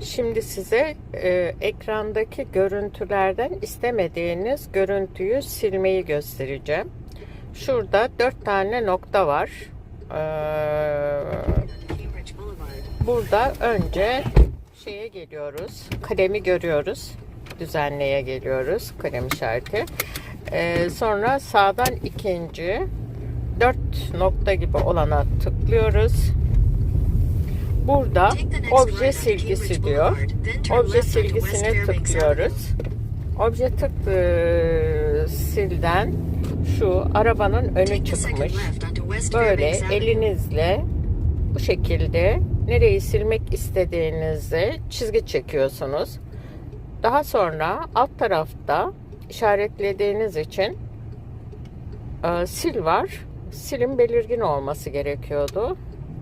Şimdi size e, ekrandaki görüntülerden istemediğiniz görüntüyü silmeyi göstereceğim. Şurada dört tane nokta var. Ee, burada önce şeye geliyoruz. Kalemi görüyoruz. Düzenleye geliyoruz. Kalem işareti. Ee, sonra sağdan ikinci dört nokta gibi olana tıklıyoruz. Burada obje silgisi diyor. Obje silgisine tıklıyoruz. Obje tık e, silden şu arabanın önü çıkmış. Böyle elinizle bu şekilde nereyi silmek istediğinizi çizgi çekiyorsunuz. Daha sonra alt tarafta işaretlediğiniz için e, sil var. Silin belirgin olması gerekiyordu.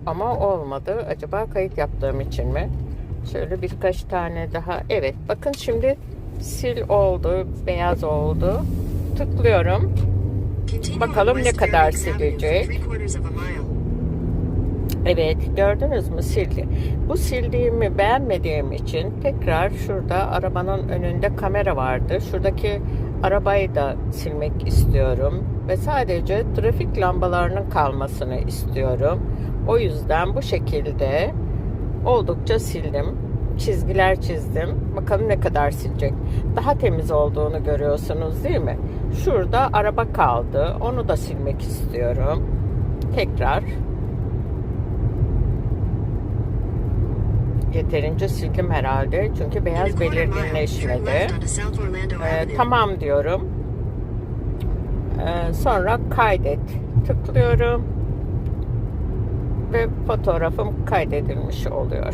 Ama olmadı. Acaba kayıt yaptığım için mi? Şöyle birkaç tane daha. Evet bakın şimdi sil oldu. Beyaz oldu. Tıklıyorum. Bakalım ne kadar silecek. Evet gördünüz mü sildi. Bu sildiğimi beğenmediğim için tekrar şurada arabanın önünde kamera vardı. Şuradaki arabayı da silmek istiyorum. Ve sadece trafik lambalarının kalmasını istiyorum. O yüzden bu şekilde oldukça sildim. Çizgiler çizdim. Bakalım ne kadar silecek. Daha temiz olduğunu görüyorsunuz değil mi? Şurada araba kaldı. Onu da silmek istiyorum. Tekrar yeterince sildim herhalde. Çünkü beyaz belirginleşmedi. Ee, tamam diyorum. Ee, sonra kaydet tıklıyorum. Ve fotoğrafım kaydedilmiş oluyor.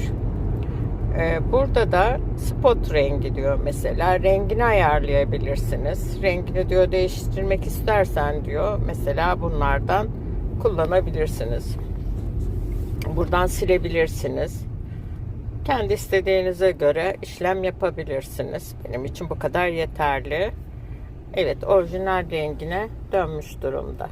Ee, burada da spot rengi diyor mesela. Rengini ayarlayabilirsiniz. Rengini diyor değiştirmek istersen diyor. Mesela bunlardan kullanabilirsiniz. Buradan silebilirsiniz. Kendi istediğinize göre işlem yapabilirsiniz. Benim için bu kadar yeterli. Evet, orijinal rengine dönmüş durumda.